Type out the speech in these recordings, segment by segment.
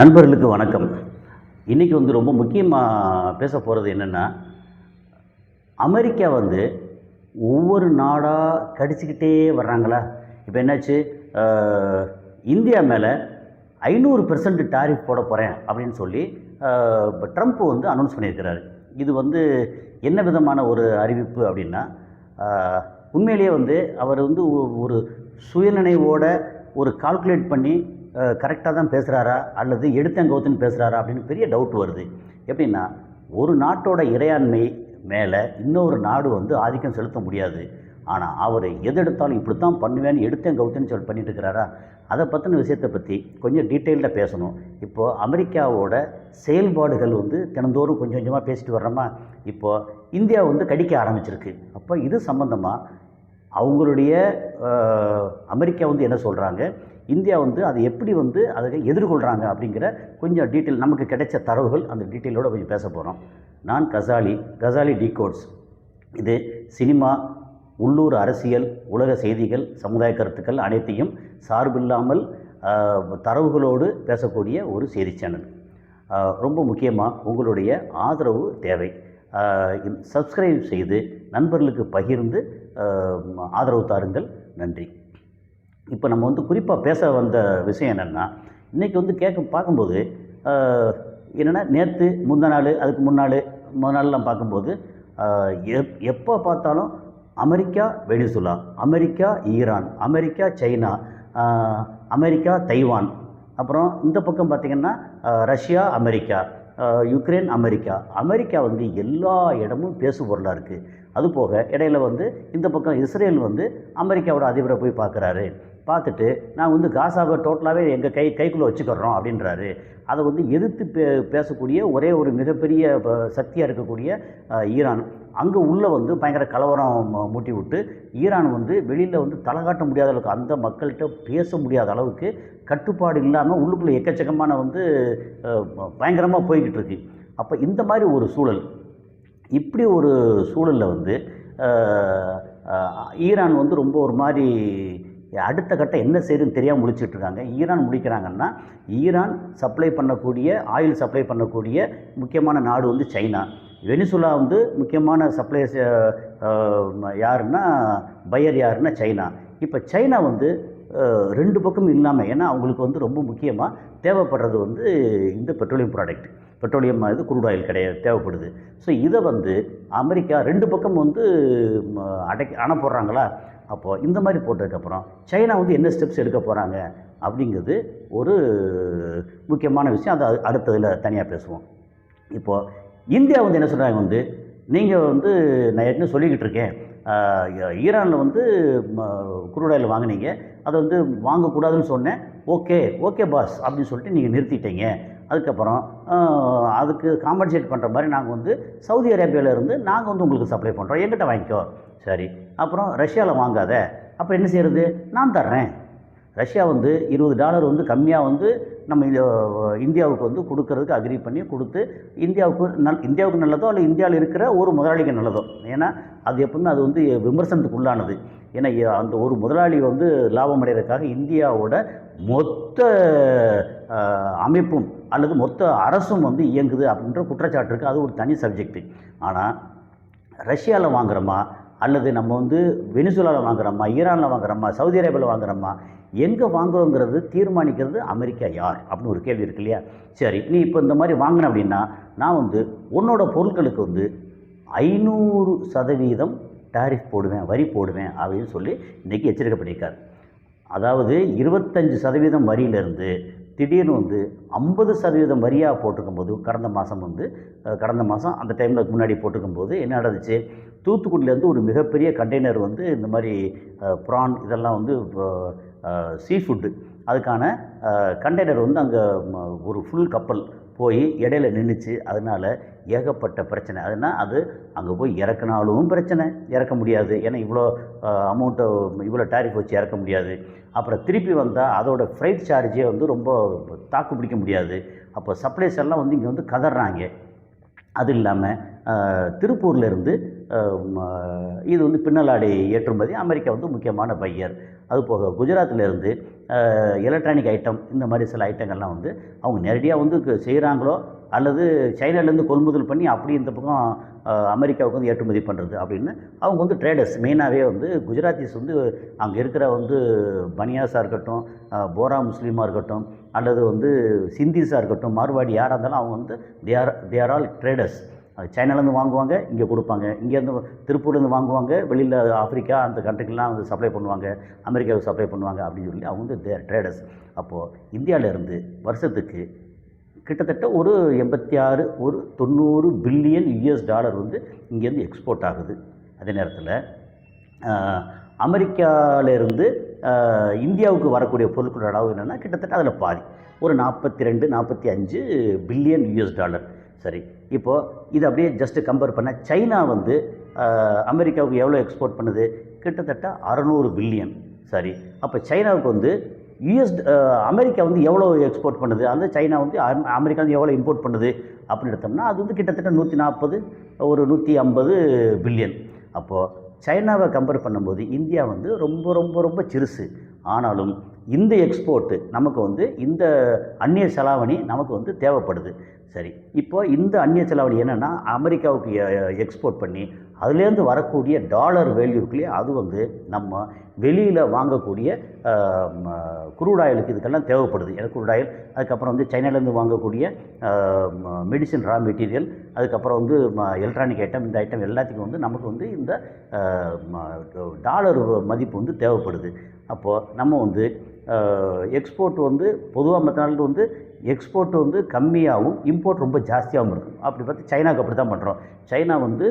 நண்பர்களுக்கு வணக்கம். இன்றைக்கி வந்து ரொம்ப முக்கியமாக பேச போகிறது என்னென்னா அமெரிக்கா வந்து ஒவ்வொரு நாடாக கடிச்சிக்கிட்டே வர்றாங்களா? இப்போ என்னாச்சு? இந்தியா மேலே ஐநூறு பெர்சன்ட் டாரிஃப் போட போகிறேன் அப்படின்னு சொல்லி இப்போ ட்ரம்ப் வந்து அனௌன்ஸ் பண்ணியிருக்கிறாரு. இது வந்து என்ன விதமான ஒரு அறிவிப்பு அப்படின்னா உண்மையிலேயே வந்து அவர் வந்து ஒரு சுயநினைவோட ஒரு கால்குலேட் பண்ணி கரெக்டாக தான் பேசுகிறாரா அல்லது எடுத்தங்கவுத்துன்னு பேசுகிறாரா அப்படின்னு பெரிய டவுட் வருது. எப்படின்னா ஒரு நாட்டோட இறையாண்மை மேலே இன்னொரு நாடு வந்து ஆதிக்கம் செலுத்த முடியாது. ஆனால் அவர் எது எடுத்தாலும் இப்படி தான் பண்ணுவேன்னு எடுத்தங்கவுத்துன்னு சொல்லி பண்ணிட்டு இருக்கிறாரா? அதை பற்றின விஷயத்தை பற்றி கொஞ்சம் டீட்டெயிலில் பேசணும். இப்போது அமெரிக்காவோட செயல்பாடுகள் வந்து தினந்தோறும் கொஞ்சம் கொஞ்சமாக பேசிட்டு வர்றோமா? இப்போது இந்தியா வந்து கடிக்க ஆரம்பிச்சிருக்கு. அப்போ இது சம்மந்தமாக அவங்களுடைய அமெரிக்கா வந்து என்ன சொல்கிறாங்க இந்தியா வந்து அதை எப்படி வந்து அதை எதிர்கொள்கிறாங்க அப்படிங்கிற கொஞ்சம் டீட்டெயில் நமக்கு கிடைச்ச தரவுகள் அந்த டீட்டெயிலோடு கொஞ்சம் பேச போகிறோம் நான் கசாலி கசாலி டீகோட்ஸ். இது சினிமா உள்ளூர் அரசியல் உலக செய்திகள் சமுதாய கருத்துக்கள் அனைத்தையும் சார்பில்லாமல் தரவுகளோடு பேசக்கூடிய ஒரு செய்தி சேனல். ரொம்ப முக்கியமாக உங்களுடைய ஆதரவு தேவை. சப்ஸ்கிரைப் செய்து நண்பர்களுக்கு பகிர்ந்து ஆதரவு தாருங்கள். நன்றி. இப்போ நம்ம வந்து குறிப்பாக பேச வந்த விஷயம் என்னென்னா இன்றைக்கி வந்து கேட்க பார்க்கும்போது என்னென்னா நேற்று முந்தா நாள் அதுக்கு முன்னாள் முத நாள்லாம் பார்க்கும்போது எப் எப்போ பார்த்தாலும் America Venezuela America Iran America China America Taiwan அப்புறம் இந்த பக்கம் பார்த்திங்கன்னா Russia America Ukraine America. America வந்து எல்லா இடமும் பேசு பொருளாக இருக்குது அதுபோக இடையில வந்து இந்த பக்கம் இஸ்ரேல் வந்து அமெரிக்காவோட அதிபரை போய் பார்க்குறாரு பார்த்துட்டு நான் வந்து காசாவை டோட்டலாகவே எங்கள் கை கைக்குள்ளே வச்சுக்கிறோம் அப்படின்றாரு. அதை வந்து எதிர்த்து பே பேசக்கூடிய ஒரே ஒரு மிகப்பெரிய சக்தியாக இருக்கக்கூடிய ஈரான். அங்கே உள்ளே வந்து பயங்கர கலவரம் மூட்டி விட்டு ஈரான் வந்து வெளியில் வந்து தலை காட்ட முடியாத அளவுக்கு அந்த மக்கள்கிட்ட பேச முடியாத அளவுக்கு கட்டுப்பாடு இல்லாமல் உள்ளுக்குள்ளே எக்கச்சக்கமான வந்து பயங்கரமாக போய்கிட்டு இருக்கு. அப்போ இந்த மாதிரி ஒரு சூழல் இப்படி ஒரு சூழலில் வந்து ஈரான் வந்து ரொம்ப ஒரு மாதிரி அடுத்த கட்டம் என்ன செய்யுதுன்னு தெரியாமல் முழிச்சிட்டு இருக்காங்க. ஈரான் முடிக்கிறாங்கன்னா ஈரான் சப்ளை பண்ணக்கூடிய ஆயில் சப்ளை பண்ணக்கூடிய முக்கியமான நாடு வந்து சைனா. வெனிசுலா வந்து முக்கியமான சப்ளைஸ் யாருன்னா பையர் யாருன்னா சைனா. இப்போ சைனா வந்து ரெண்டு பக்கம் இல்லாமல் ஏன்னா அவங்களுக்கு வந்து ரொம்ப முக்கியமாக தேவைப்படுறது வந்து இந்த பெட்ரோலியம் ப்ராடக்ட் பெட்ரோலியம் இது குரூட் ஆயில் கிடையாது தேவைப்படுது. ஸோ இதை வந்து அமெரிக்கா ரெண்டு பக்கம் வந்து அடை அடைக்க அணை போடுறாங்களா? அப்போது இந்த மாதிரி போட்டதுக்கப்புறம் சைனா வந்து என்ன ஸ்டெப்ஸ் எடுக்க போகிறாங்க அப்படிங்கிறது ஒரு முக்கியமான விஷயம். அதை அடுத்ததில் தனியாக பேசுவோம். இப்போது இந்தியா வந்து என்ன சொல்கிறாங்க வந்து நீங்கள் வந்து நான் ஏற்கனவே சொல்லிக்கிட்டு இருக்கேன். ஈரானில் வந்து குரூடாயில் வாங்குனீங்க. அதை வந்து வாங்கக்கூடாதுன்னு சொன்னேன். ஓகே ஓகே பாஸ் அப்படின்னு சொல்லிட்டு நீங்கள் நிறுத்திட்டீங்க. அதுக்கப்புறம் அதுக்கு காம்பன்சேட் பண்ணுற மாதிரி நாங்கள் வந்து சவுதி அரேபியாவிலேருந்து நாங்கள் வந்து உங்களுக்கு சப்ளை பண்ணுறோம் எங்கிட்ட வாங்கிக்கோ. சரி. அப்புறம் ரஷ்யாவில் வாங்காத. அப்போ என்ன செய்கிறது நான் தர்றேன். ரஷ்யா வந்து இருபது டாலர் வந்து கம்மியாக வந்து நம்ம இந்தியாவுக்கு வந்து கொடுக்கறதுக்கு அக்ரி பண்ணி கொடுத்து இந்தியாவுக்கு நல் இந்தியாவுக்கு நல்லதோ இல்லை இந்தியாவில் இருக்கிற ஒரு முதலாளிக்கு நல்லதோ? ஏன்னா அது எப்பவுமே அது வந்து விமர்சனத்துக்கு உள்ளானது. ஏன்னா அந்த ஒரு முதலாளி வந்து லாபம் அடைகிறதுக்காக இந்தியாவோட மொத்த அமைப்பும் அல்லது மொத்த அரசும் வந்து இயங்குது அப்படின்ற குற்றச்சாட்டு இருக்குது அது ஒரு தனி சப்ஜெக்ட் ஆனால் ரஷ்யாவில் வாங்குறோமா? அல்லது நம்ம வந்து வெனிசுலாவில் வாங்குறோமா ஈரானில் வாங்குறோமா சவுதி அரேபியாவில் வாங்குகிறோமா எங்கே வாங்குறோங்கிறது தீர்மானிக்கிறது அமெரிக்கா யார்? அப்படின்னு ஒரு கேள்வி இருக்கு இல்லையா? சரி நீ இப்போ இந்த மாதிரி வாங்கின அப்படின்னா நான் வந்து உன்னோட பொருட்களுக்கு வந்து ஐநூறு சதவீதம் டாரிஃப் போடுவேன் வரி போடுவேன் அப்படின்னு சொல்லி இன்றைக்கி எச்சரிக்கை பண்ணியிருக்காரு. அதாவது இருபத்தஞ்சு சதவீதம் வரியிலிருந்து திடீர்னு வந்து ஐம்பது சதவீதம் வரியாக போட்டிருக்கும் போது கடந்த மாதம் வந்து கடந்த மாதம் அந்த டைமில் முன்னாடி போட்டிருக்கும் போது என்ன நடந்துச்சு? தூத்துக்குடியிலேருந்து ஒரு மிகப்பெரிய கண்டெய்னர் வந்து இந்த மாதிரி ப்ரான் இதெல்லாம் வந்து சீ ஃபுட்டு அதுக்கான கண்டெய்னர் வந்து அங்கே ஒரு ஃபுல் கப்பல் போய் இடையில நின்றுச்சு அதனால் ஏகப்பட்ட பிரச்சனை. அதுனால் அது அங்கே போய் இறக்குனாலும் பிரச்சனை. இறக்க முடியாது. ஏன்னா இவ்வளோ அமௌண்ட்டை இவ்வளோ டாரிஃப் வச்சு இறக்க முடியாது. அப்புறம் திருப்பி வந்தால் அதோடய ஃப்ரைட் சார்ஜே வந்து ரொம்ப தாக்கு பிடிக்க முடியாது. அப்போ சப்ளைஸ் எல்லாம் வந்து இங்கே வந்து கதறாங்க. அது இல்லாமல் திருப்பூர்லேருந்து இது வந்து பின்னலாடை ஏற்றுமதி. அமெரிக்கா வந்து முக்கியமான பையர் அது போக குஜராத்லேருந்து எலக்ட்ரானிக் ஐட்டம் இந்த மாதிரி சில ஐட்டங்கள்லாம் வந்து அவங்க நேரடியாக வந்து செய்கிறாங்களோ அல்லது சைனாலேருந்து கொள்முதல் பண்ணி அப்படி இந்த பக்கம் அமெரிக்காவுக்கு வந்து ஏற்றுமதி பண்ணுறது அப்படின்னு அவங்க வந்து ட்ரேடர்ஸ் மெயினாகவே வந்து குஜராத்திஸ் வந்து அங்கே இருக்கிற வந்து பனியாஸாக இருக்கட்டும் போரா முஸ்லீமாக இருக்கட்டும் அல்லது வந்து சிந்திஸாக இருக்கட்டும் மார்வாடி யாராக இருந்தாலும் அவங்க வந்து தேர் தேர் ஆல் ட்ரேடர்ஸ் சைனாலேருந்து வாங்குவாங்க இங்கே கொடுப்பாங்க. இங்கேருந்து திருப்பூர்லேருந்து வாங்குவாங்க வெளியில் ஆப்பிரிக்கா அந்த கண்ட்ரிக்கெலாம் வந்து சப்ளை பண்ணுவாங்க அமெரிக்காவுக்கு சப்ளை பண்ணுவாங்க அப்படின்னு சொல்லி அவங்க வந்து ட்ரேடர்ஸ் அப்போது இந்தியாவிலேருந்து வருஷத்துக்கு கிட்டத்தட்ட ஒரு எண்பத்தி ஆறு ஒரு தொண்ணூறு பில்லியன் யூஎஸ் டாலர் வந்து இங்கேருந்து எக்ஸ்போர்ட் ஆகுது. அதே நேரத்தில் அமெரிக்காவிலேருந்து இந்தியாவுக்கு வரக்கூடிய பொருட்களோட அளவு என்னென்னா கிட்டத்தட்ட அதில் பாதி. ஒரு நாற்பத்தி ரெண்டு நாற்பத்தி அஞ்சு பில்லியன் யூஎஸ் டாலர். சரி இப்போது இது அப்படியே ஜஸ்ட்டு கம்பேர் பண்ண சைனா வந்து அமெரிக்காவுக்கு எவ்வளோ எக்ஸ்போர்ட் பண்ணுது? கிட்டத்தட்ட அறநூறு பில்லியன் சரி. அப்போ சைனாவுக்கு வந்து யூஎஸ் அமெரிக்கா வந்து எவ்வளோ எக்ஸ்போர்ட் பண்ணுது? அந்த சைனா வந்து அமெரிக்கா வந்து எவ்வளோ இம்போர்ட் பண்ணுது? அப்படின்னு எடுத்தோம்னா அது வந்து கிட்டத்தட்ட நூற்றி நாற்பது ஒரு நூற்றி ஐம்பது பில்லியன் அப்போது சைனாவை கம்பேர் பண்ணும்போது இந்தியா வந்து ரொம்ப ரொம்ப ரொம்ப சிறுசு. ஆனாலும் இந்த எக்ஸ்போர்ட்டு நமக்கு வந்து இந்த அந்நிய செலாவணி நமக்கு வந்து தேவைப்படுது. சரி இப்போ இந்த அந்நிய செலாவணி என்னென்னா அமெரிக்காவுக்கு எக்ஸ்போர்ட் பண்ணி அதுலேருந்து வரக்கூடிய டாலர் வேல்யூக்குள்ளேயே அது வந்து நம்ம வெளியில் வாங்கக்கூடிய குரூடாயிலுக்கு இதுக்கெல்லாம் தேவைப்படுது. ஏன்னா குரூடாயில் அதுக்கப்புறம் வந்து சைனாலேருந்து வாங்கக்கூடிய மெடிசின் ரா மெட்டீரியல் அதுக்கப்புறம் வந்து எலக்ட்ரானிக் ஐட்டம் இந்த ஐட்டம் எல்லாத்துக்கும் வந்து நமக்கு வந்து இந்த டாலர் மதிப்பு வந்து தேவைப்படுது. அப்போது நம்ம வந்து எக்ஸ்போர்ட் வந்து பொதுவாக மற்ற நாள் வந்து எக்ஸ்போர்ட் வந்து கம்மியாகவும் இம்போர்ட் ரொம்ப ஜாஸ்தியாகவும் இருக்கும். அப்படி பார்த்து சைனாவுக்கு அப்படி தான் பண்ணுறோம் சைனா வந்து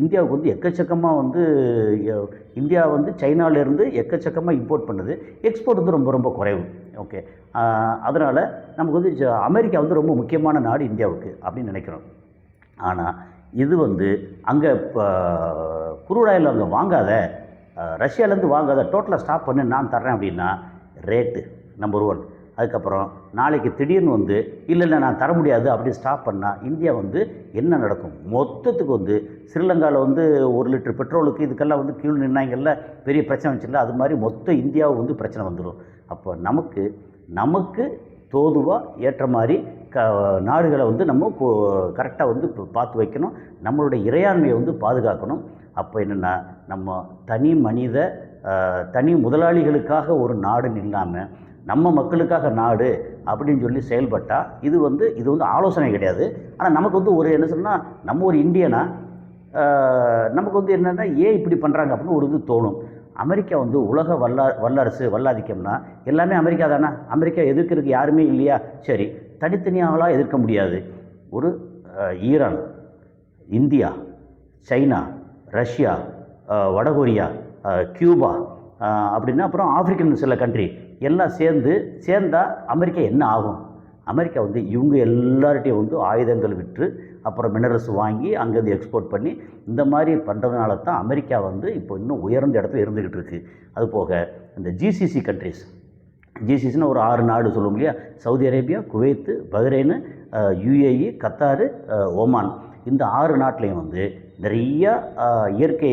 இந்தியாவுக்கு வந்து எக்கச்சக்கமாக வந்து இந்தியா வந்து சைனாவிலேருந்து எக்கச்சக்கமாக இம்போர்ட் பண்ணுது. எக்ஸ்போர்ட் வந்து ரொம்ப ரொம்ப குறைவு. ஓகே. அதனால் நமக்கு வந்து அமெரிக்கா வந்து ரொம்ப முக்கியமான நாடு இந்தியாவுக்கு அப்படின்னு நினைக்கிறோம். ஆனால் இது வந்து அங்கே இப்போ குரூடாயில் அங்கே வாங்காத ரஷ்யாவிலேருந்து ரஷ்யாலேருந்து வாங்காத டோட்டலாக ஸ்டாப் பண்ணி நான் தர்றேன் அப்படின்னா ரேட்டு நம்பர் ஒன் அதுக்கப்புறம் நாளைக்கு திடீர்னு வந்து இல்லை இல்லை நான் தர முடியாது அப்படி ஸ்டாப் பண்ணால் இந்தியா வந்து என்ன நடக்கும்? மொத்தத்துக்கு வந்து ஸ்ரீலங்காவில் வந்து ஒரு லிட்டர் பெட்ரோலுக்கு இதுக்கெல்லாம் வந்து கீழ் நின்னாங்கல்ல பெரிய பிரச்சனை வச்சுல அது மாதிரி மொத்த இந்தியாவை வந்து பிரச்சனை வந்துடும் அப்போ நமக்கு நமக்கு தோதுவாக ஏற்ற மாதிரி க நாடுகளை வந்து நம்ம கரெக்டாக வந்து ப- பார்த்து வைக்கணும். நம்மளுடைய இறையாண்மையை வந்து பாதுகாக்கணும். அப்போ என்னென்னா நம்ம தனி மனித தனி முதலாளிகளுக்காக ஒரு நாடுன்னு இல்லாமல் நம்ம மக்களுக்காக நாடு அப்படின்னு சொல்லி செயல்பட்டால் இது வந்து இது வந்து ஆலோசனை கிடையாது. ஆனால் நமக்கு வந்து ஒரு என்ன சொன்னால் நம்ம ஒரு இந்தியனா நமக்கு வந்து என்னென்னா ஏன் இப்படி பண்ணுறாங்க அப்படின்னு ஒரு இது தோணும். அமெரிக்கா வந்து உலக வல்லா வல்லரசு வல்லாதிக்கம்னா எல்லாமே அமெரிக்கா தானே? அமெரிக்கா எதிர்க்கிறதுக்கு யாருமே இல்லையா? சரி தனித்தனியாகலாம் எதிர்க்க முடியாது. ஒரு ஈரான் இந்தியா சைனா ரஷ்யா வடகொரியா கியூபா அப்படின்னா அப்புறம் ஆப்பிரிக்கன் சில கண்ட்ரி எல்லாம் சேர்ந்து சேர்ந்தால் அமெரிக்கா என்ன ஆகும்? அமெரிக்கா வந்து இவங்க எல்லார்ட்டையும் வந்து ஆயுதங்கள் விற்று அப்புறம் மினரல்ஸ் வாங்கி அங்கேருந்து எக்ஸ்போர்ட் பண்ணி இந்த மாதிரி பண்ணுறதுனால தான் அமெரிக்கா வந்து இப்போ இன்னும் உயர்ந்த இடத்துல இருந்துக்கிட்டு இருக்குது அது போக இந்த ஜிசிசி கண்ட்ரிஸ் ஜிசிசின்னு ஒரு ஆறு நாடு சொல்லுவோம் இல்லையா? Saudi Arabia Kuwait Bahrain UAE Qatar Oman இந்த ஆறு நாட்டிலையும் வந்து நிறையா இயற்கை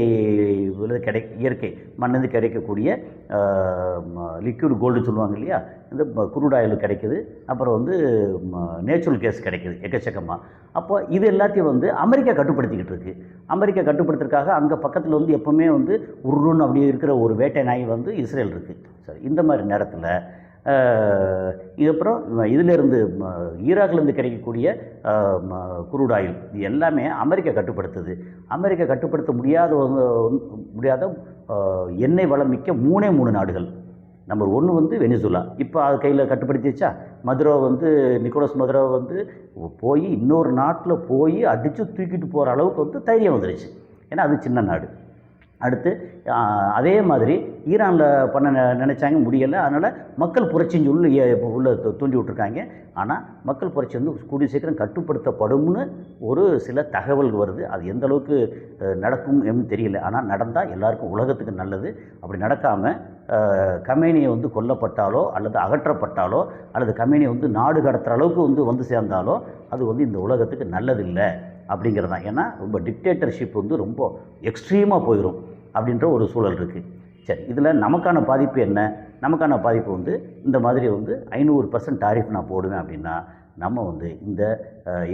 கிடை இயற்கை மண்ணிருந்து கிடைக்கக்கூடிய லிக்யூட் கோல்டு சொல்லுவாங்க இல்லையா? இந்த குரூட் ஆயில் கிடைக்குது. அப்புறம் வந்து நேச்சுரல் கேஸ் கிடைக்குது எக்கச்சக்கமாக அப்போ இது எல்லாத்தையும் வந்து அமெரிக்கா கட்டுப்படுத்திக்கிட்டு இருக்குது அமெரிக்கா கட்டுப்படுத்துறதுக்காக அங்கே பக்கத்தில் வந்து எப்போவுமே வந்து உருன்னு அப்படி இருக்கிற ஒரு வேட்டை நாய் வந்து இஸ்ரேல் இருக்குது சரி இந்த மாதிரி நேரத்தில் இது அப்புறம் ஈராக்லேருந்து கிடைக்கக்கூடிய குரூட் ஆயில் இது எல்லாமே அமெரிக்கா கட்டுப்படுத்துது. அமெரிக்கா கட்டுப்படுத்த முடியாத முடியாத எண்ணெய் வளம் மிக்க மூணே மூணு நாடுகள். நம்பர் ஒன்று வந்து வெனிசுலா. இப்போ அது கையில் கட்டுப்படுத்திச்சா மதுரோ வந்து நிக்கோலஸ் மதுரோ வந்து போய் இன்னொரு நாட்டில் போய் அடித்து தூக்கிட்டு போகிற அளவுக்கு வந்து தைரியம் வந்துடுச்சு ஏன்னா அது சின்ன நாடு. அடுத்து அதே மாதிரி ஈரானில் பண்ண நெ- நினைச்சாங்க முடியலை. அதனால் மக்கள் புரட்சின்னு சொல்லி உள்ளே உள்ள தூண்டி விட்டுருக்காங்க. ஆனால் மக்கள் புரட்சி வந்து கூடிய சீக்கிரம் கட்டுப்படுத்தப்படும்னு ஒரு சில தகவல் வருது. அது எந்த அளவுக்கு நடக்கும் என்று தெரியல. ஆனால் நடந்தால் எல்லாருக்கும் உலகத்துக்கு நல்லது. அப்படி நடக்காமல் கம்பெனியை வந்து கொல்லப்பட்டாலோ அல்லது அகற்றப்பட்டாலோ அல்லது கம்பெனியை வந்து நாடு கடத்துகிற அளவுக்கு வந்து வந்து சேர்ந்தாலோ அது வந்து இந்த உலகத்துக்கு நல்லதில்லை. அப்படிங்கிறது தான் ஏன்னா ரொம்ப டிக்டேட்டர்ஷிப் வந்து ரொம்ப எக்ஸ்ட்ரீமாக போயிடும் அப்படின்ற ஒரு சூழல் இருக்குது சரி இதில் நமக்கான பாதிப்பு என்ன? நமக்கான பாதிப்பு வந்து இந்த மாதிரி வந்து ஐநூறு பர்சன்ட் டாரிஃப் நான் போடுவேன் அப்படின்னா நம்ம வந்து இந்த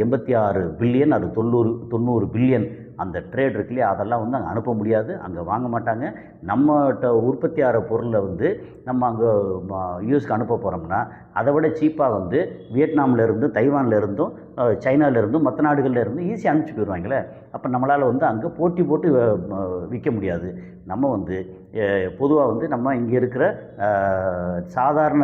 எண்பத்தி ஆறு பில்லியன் அது தொண்ணூறு தொண்ணூறு பில்லியன் அந்த ட்ரேட் இருக்கு இல்லையா? அதெல்லாம் வந்து அங்கே அனுப்ப முடியாது. அங்கே வாங்க மாட்டாங்க. நம்மகிட்ட உற்பத்தி ஆகிற பொருளை வந்து நம்ம அங்கே யூஸ்க்கு அனுப்ப போகிறோம்னா அதை விட சீப்பாக வந்து வியட்நாமில் தைவான்லேருந்தும் சைனாவிலேருந்தும் இருந்தும் மற்ற நாடுகளில் ஈஸியாக அனுப்பிச்சி போயிடுவாங்களே? அப்போ நம்மளால் வந்து அங்கே போட்டி போட்டு விற்க முடியாது. நம்ம வந்து பொதுவாக வந்து நம்ம இங்கே இருக்கிற சாதாரண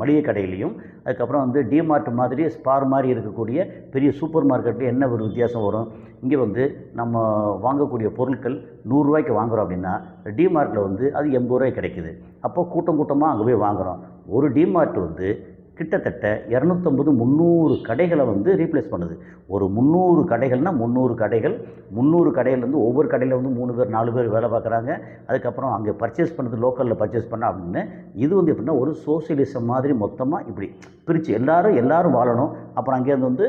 மளிகை கடையிலையும் அதுக்கப்புறம் வந்து டிமார்ட் மாதிரி ஸ்பார் மாதிரி இருக்கக்கூடிய பெரிய சூப்பர் மார்க்கெட்டில் என்ன ஒரு வித்தியாசம் வரும்? இங்கே வந்து நம்ம வாங்கக்கூடிய பொருட்கள் நூறுரூவாய்க்கு வாங்குறோம் அப்படின்னா டிமார்ட்டில் வந்து அது எண்பது ரூபாய்க்கு கிடைக்குது. அப்போ கூட்டம் கூட்டமாக அங்கே போய் வாங்குகிறோம் ஒரு டிமார்ட் வந்து கிட்டத்தட்ட இரநூத்தம்பது முந்நூறு கடைகளை வந்து ரீப்ளேஸ் பண்ணுது. ஒரு முந்நூறு கடைகள்னால் முந்நூறு கடைகள். முந்நூறு கடையிலேருந்து ஒவ்வொரு கடையில் வந்து மூணு பேர் நாலு பேர் வேலை பார்க்குறாங்க. அதுக்கப்புறம் அங்கே பர்ச்சேஸ் பண்ணது லோக்கலில் பர்ச்சேஸ் பண்ண அப்படின்னு இது வந்து எப்படின்னா ஒரு சோசியலிசம் மாதிரி மொத்தமாக இப்படி பிரித்து எல்லாரும் எல்லாரும் வாழணும். அப்புறம் அங்கேருந்து வந்து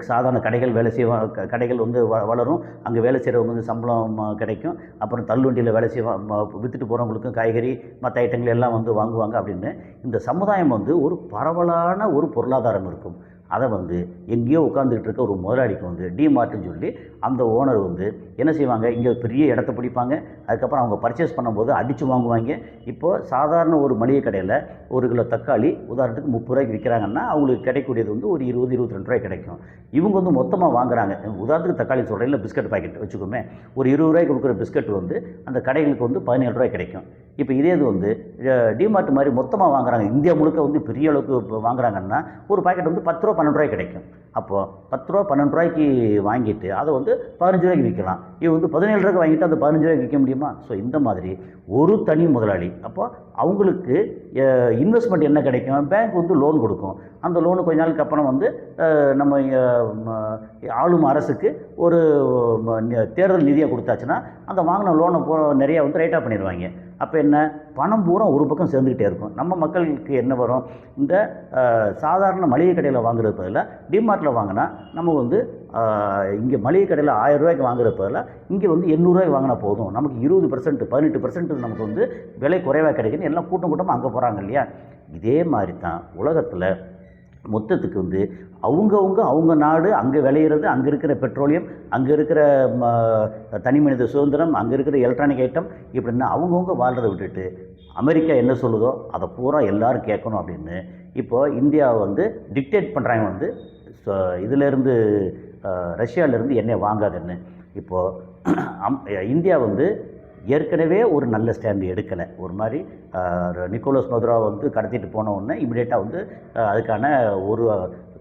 சாதாரண கடைகள் வேலை செய்வாங்க க- கடைகள் வந்து வ வளரும். அங்கே வேலை செய்கிறவங்க வந்து சம்பளம் கிடைக்கும். அப்புறம் தள்ளுவண்டியில் வேலை செய்வா விற்றுட்டு போகிறவங்களுக்கும் காய்கறி மற்ற ஐட்டங்கள் எல்லாம் வந்து வாங்குவாங்க அப்படின்னு. இந்த சமுதாயம் வந்து ஒரு பரவலான ஒரு பொருளாதாரம் இருக்கும். அதை வந்து எங்கேயோ உட்காந்துக்கிட்டு இருக்க ஒரு முதலாளிக்கு வந்து டிமார்ட்னு சொல்லி அந்த ஓனர் வந்து என்ன செய்வாங்க? இங்கே பெரிய இடத்த பிடிப்பாங்க. அதுக்கப்புறம் அவங்க பர்ச்சேஸ் பண்ணும்போது அடித்து வாங்குவாங்க. இப்போது சாதாரண ஒரு மளிகை கடையில் ஒரு கிலோ தக்காளி உதாரணத்துக்கு முப்பது ரூபாய்க்கு விற்கிறாங்கன்னா அவங்களுக்கு கிடைக்கக்கூடியது வந்து ஒரு இருபது இருபத்தி ரெண்டு ரூபாய் கிடைக்கும். இவங்க வந்து மொத்தமாக வாங்குறாங்க. உதாரணத்துக்கு தக்காளி சொல்கிறேன் இல்லை பிஸ்கட் பாக்கெட் வச்சுக்கோமே. ஒரு இருபது ரூபாய்க்கு கொடுக்குற பிஸ்கட் வந்து அந்த கடைகளுக்கு வந்து பதினேழு ரூபாய் கிடைக்கும். இப்போ இதே இது வந்து டிமார்ட் மாதிரி மொத்தமாக வாங்குறாங்க. இந்தியா முழுக்க வந்து பெரிய அளவுக்கு இப்போ வாங்குறாங்கன்னா ஒரு பாக்கெட் வந்து பத்து ரூபா பன்னெண்டு ரூபாய் கிடைக்கும். அப்போது பத்து ரூபா பன்னெண்டு ரூபாய்க்கு வாங்கிட்டு அதை வந்து பதினஞ்சு ரூபாய்க்கு விற்கலாம். இவன் வந்து பதினேழு ரூபாய்க்கு வாங்கிட்டு அந்த பதினஞ்சு ரூபாய்க்கு விற்க முடியுமா? ஸோ இந்த மாதிரி ஒரு தனி முதலாளி. அப்போ அவங்களுக்கு இன்வெஸ்ட்மெண்ட் என்ன கிடைக்கும்? பேங்க் வந்து லோன் கொடுக்கும். அந்த லோனு கொஞ்ச நாளுக்கு அப்புறம் வந்து நம்ம ஆளும் அரசுக்கு ஒரு தேர்தல் நிதியாக கொடுத்தாச்சுன்னா அந்த வாங்கின லோனை போ நிறையா வந்து ரைட்டாக பண்ணிடுவாங்க. அப்போ என்ன? பணம் பூரா ஒரு பக்கம் சேர்ந்துக்கிட்டே இருக்கும். நம்ம மக்களுக்கு என்ன வரும்? இந்த சாதாரண மளிகை கடையில் வாங்குறது பதிலாக டிமார்ட்டில் வாங்கினா நம்ம வந்து இங்கே மளிகை கடையில் ஆயிரம் ரூபாய்க்கு வாங்குற பதிலாக இங்கே வந்து எண்ணூறுரூவாய்க்கு வாங்கினா போதும். நமக்கு இருபது பர்சன்ட் பதினெட்டு பர்சன்ட் நமக்கு வந்து விலை குறைவாக கிடைக்குன்னு எல்லாம் கூட்டம் கூட்டமாக அங்கே போகிறாங்க இல்லையா? இதே மாதிரி தான் உலகத்தில் மொத்தத்துக்கு வந்து அவங்கவுங்க அவங்க நாடு அங்கே விளையிறது அங்கே இருக்கிற பெட்ரோலியம் அங்கே இருக்கிற ம, தனி மனித சுதந்திரம் அங்கே இருக்கிற எலக்ட்ரானிக் ஐட்டம் இப்படின்னா அவங்கவுங்க வாழ்கிறத விட்டுட்டு அமெரிக்கா என்ன சொல்லுதோ அதை பூரா எல்லாரும் கேட்கணும் அப்படின்னு. இப்போ இந்தியாவை வந்து டிக்டேட் பண்ணுறாங்க வந்து ஸோ- இதிலேருந்து ரஷ்யாவிலேருந்து எண்ணெய் வாங்காதுன்னு. இப்போது அம் இந்தியா வந்து ஏற்கனவே ஒரு நல்ல ஸ்டாண்டு எடுக்கலை. ஒரு மாதிரி நிக்கோலஸ் மதுரா வந்து கடத்திட்டு போன உடனே இமிடியேட்டாக வந்து அதுக்கான ஒரு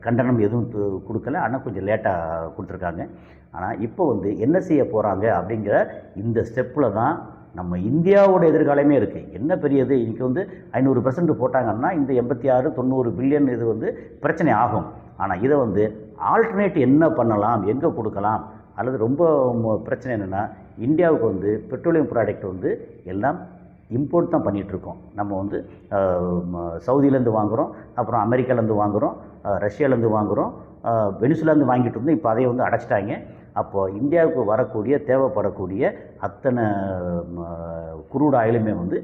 கண்டனம் எதுவும் கொடுக்கல. ஆனால் கொஞ்சம் லேட்டாக கொடுத்துருக்காங்க. ஆனால் இப்போ வந்து என்ன செய்ய போகிறாங்க அப்படிங்கிற இந்த ஸ்டெப்பில் தான் நம்ம இந்தியாவோட எதிர்காலமே இருக்குது என்ன பெரியது? இன்றைக்கி வந்து ஐநூறு பர்சன்ட் போட்டாங்கன்னா இந்த எண்பத்தி ஆறு தொண்ணூறு பில்லியன் இது வந்து பிரச்சனை ஆகும். ஆனால் இதை வந்து ஆல்டர்னேட் என்ன பண்ணலாம் எங்கே கொடுக்கலாம் அல்லது ரொம்ப பிரச்சனை என்னென்னா இந்தியாவுக்கு வந்து பெட்ரோலியம் ப்ராடக்ட் வந்து எல்லாம் இம்போர்ட் தான் பண்ணிகிட்ருக்கோம் நம்ம வந்து ம- சவுதியிலேருந்து வாங்குகிறோம் அப்புறம் அமெரிக்காலேருந்து வாங்குகிறோம் ரஷ்யாலேருந்து வாங்குகிறோம் வெனிசுலாந்து வாங்கிட்டு இருந்தோம் இப்போ அதை வந்து அடைச்சிட்டாங்க. அப்போது இந்தியாவுக்கு வரக்கூடிய தேவைப்படக்கூடிய அத்தனை குரூட் ஆயிலுமே வந்து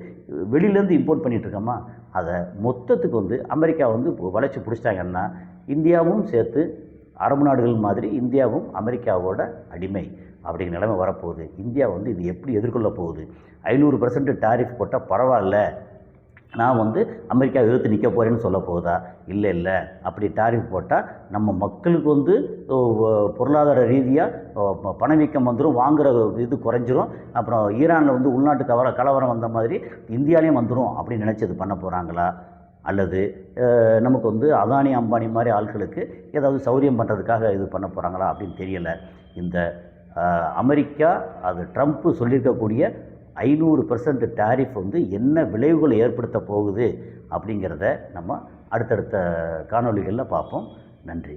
வெளியிலேருந்து இம்போர்ட் பண்ணிகிட்ருக்கோமா அதை மொத்தத்துக்கு வந்து அமெரிக்கா வந்து வளைச்சி பிடிச்சிட்டாங்கன்னா இந்தியாவும் சேர்த்து அரபு நாடுகள் மாதிரி இந்தியாவும் அமெரிக்காவோட அடிமை அப்படிங்கிற நிலைமை வரப்போகுது. இந்தியா வந்து இது எப்படி எதிர்கொள்ள போகுது? ஐநூறு பர்சன்ட் டாரிஃப் போட்டால் பரவாயில்ல. நான் வந்து அமெரிக்கா எதிர்த்து நிற்க போகிறேன்னு சொல்ல போகுதா? இல்லை இல்லை. அப்படி டாரிஃப் போட்டால் நம்ம மக்களுக்கு வந்து பொருளாதார ரீதியாக பணவீக்கம் வந்துடும் வாங்குகிற இது குறைஞ்சிரும். அப்புறம் ஈரானில் வந்து உள்நாட்டு கவர கலவரம் வந்த மாதிரி இந்தியாலேயும் வந்துடும் அப்படின்னு நினச்சி இது பண்ண போகிறாங்களா அல்லது நமக்கு வந்து அதானி அம்பானி மாதிரி ஆட்களுக்கு ஏதாவது சௌரியம் பண்ணுறதுக்காக இது பண்ண போகிறாங்களா அப்படின்னு தெரியலை. இந்த அமெரிக்கா அது ட்ரம்ப்பு சொல்லியிருக்கக்கூடிய ஐநூறு பர்சன்ட் டேரிஃப் வந்து என்ன விளைவுகளை ஏற்படுத்த போகுது அப்படிங்கிறத நம்ம அடுத்தடுத்த காணொளிகளில் பார்ப்போம். நன்றி.